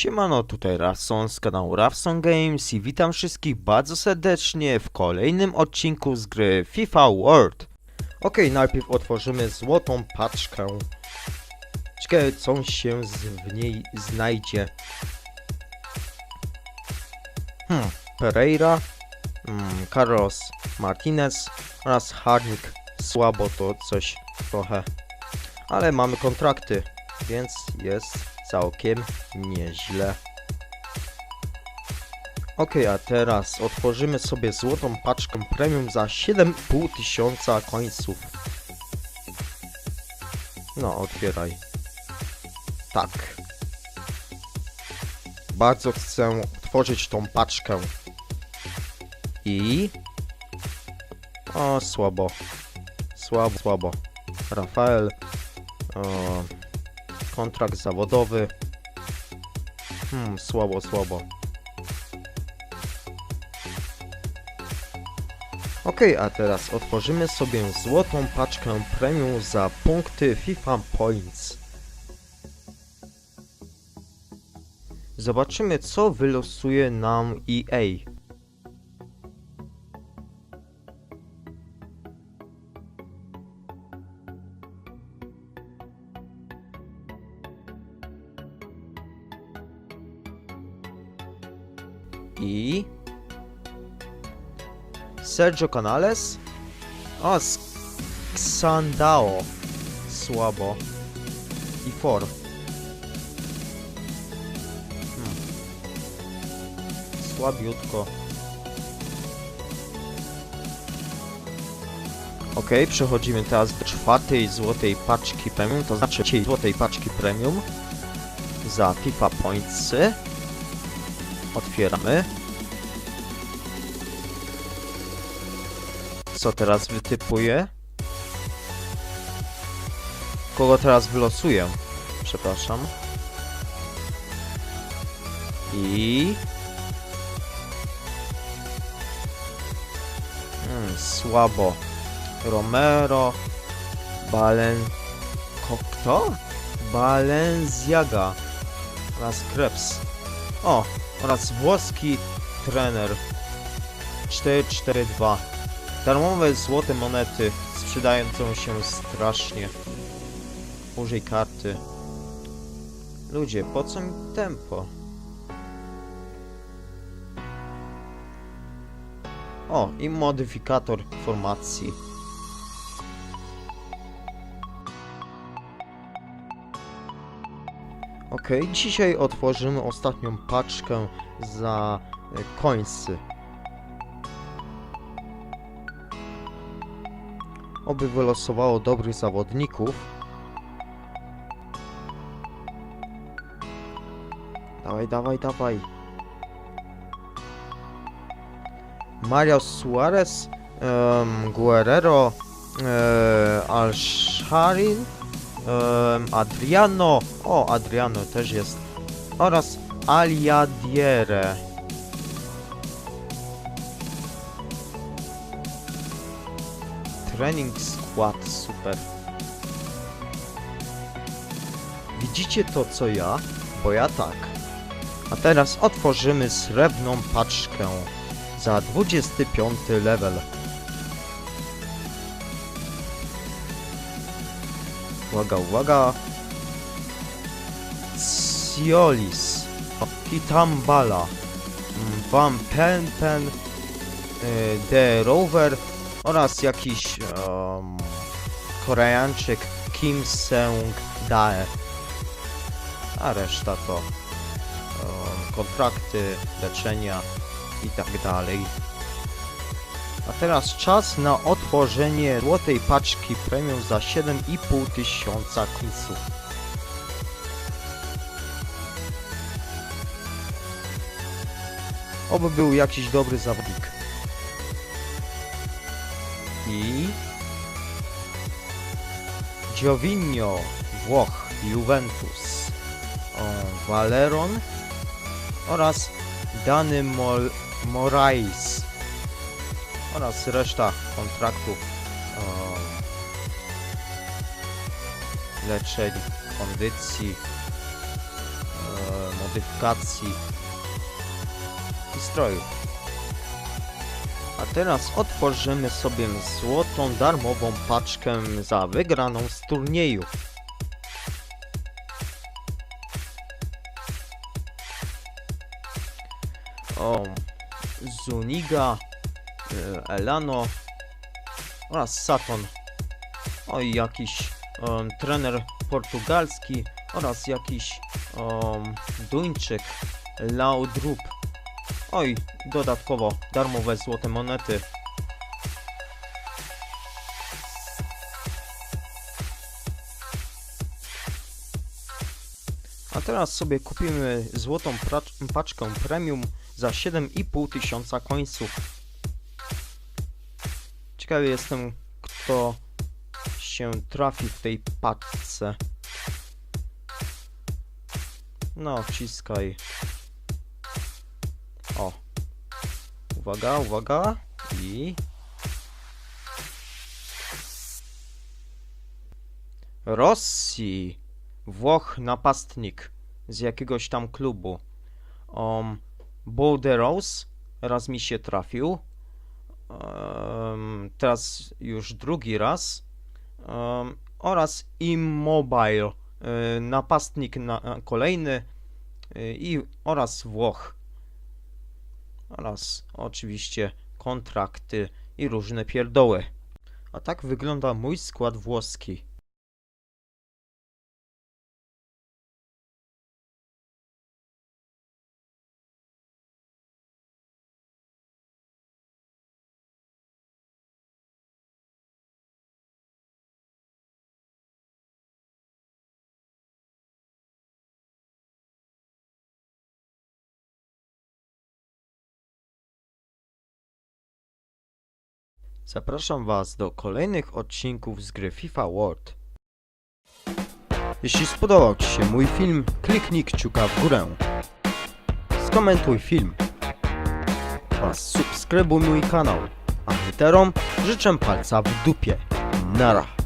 Siemano, tutaj Rafson z kanału Rafson Games i witam wszystkich bardzo serdecznie w kolejnym odcinku z gry FIFA World. Ok, najpierw otworzymy złotą paczkę. Ciekawe co się w niej znajdzie. Hmm, Pereira, hmm, Carlos Martinez oraz Harnik. Słabo to coś trochę. Ale mamy kontrakty, więc jest całkiem nieźle. Ok, a teraz otworzymy sobie złotą paczkę premium za 7,5 tysiąca końców. No, otwieraj. Tak. Bardzo chcę otworzyć tą paczkę. I... O, słabo. Słabo, słabo. Rafael. O, kontrakt zawodowy. Hmm, słabo, słabo. Ok, a teraz otworzymy sobie złotą paczkę premium za punkty FIFA Points. Zobaczymy co wylosuje nam EA. I... Sergio Canales? O, Xandao. Słabo. I for. Hmm. Słabiutko. Ok, przechodzimy teraz do czwartej złotej paczki premium, to znaczy trzeciej złotej paczki premium za FIFA Pointsy. Otwieramy. Co teraz wytypuję? Kogo teraz wylosuję? Przepraszam. I... Hmm, słabo. Romero... Balen... Kto? Balenciaga. Oraz Krebs. O! Oraz włoski trener. 442. Darmowe złote monety sprzedającą się strasznie. Użyj karty. Ludzie, po co mi tempo? O, i modyfikator formacji. Ok, dzisiaj otworzymy ostatnią paczkę za e, końcy. Oby wylosowało dobrych zawodników. Dawaj, dawaj, dawaj. Mario Suarez, um, Guerrero, Al-Sharin, em, Adriano, o Adriano też jest, oraz Aliadiere. Training Squad, super. Widzicie to co ja? Bo ja tak. A teraz otworzymy srebrną paczkę za 25 level. Uwaga, uwaga. Ciolis. Kitambala. mm, Van Penten. y, The Rover. Oraz jakiś um, Koreańczyk Kim Seung Dae. A reszta to um, kontrakty, leczenia i tak dalej. A teraz czas na otworzenie złotej paczki premium za 7,5 tysiąca kursów. Oby był jakiś dobry zawodnik. I... Giovinio, Włoch, Juventus, Valeron oraz Dany Mol Morais oraz reszta kontraktów o, leczeń, kondycji, modyfikacji i strojów. A teraz otworzymy sobie złotą darmową paczkę za wygraną z turnieju. O, Zuniga, e, Elano oraz Saton. Oj, jakiś em, trener portugalski oraz jakiś em, Duńczyk, Laudrup. Oj, dodatkowo darmowe złote monety. A teraz sobie kupimy złotą paczkę premium za 7,5 tysiąca końców. Ciekawy jestem, kto się trafi w tej paczce. No, wciskaj. Uwaga, uwaga. I... Rossi. Włoch napastnik z jakiegoś tam klubu. Um, Borderos raz mi się trafił. Um, teraz już drugi raz. Um, oraz Immobile. y, napastnik na, kolejny. y, I oraz Włoch. Oraz oczywiście kontrakty i różne pierdoły. A tak wygląda mój skład włoski. Zapraszam Was do kolejnych odcinków z gry FIFA World. Jeśli spodobał Ci się mój film, kliknij kciuka w górę. Skomentuj film oraz subskrybuj mój kanał. A literom życzę palca w dupie. Nara.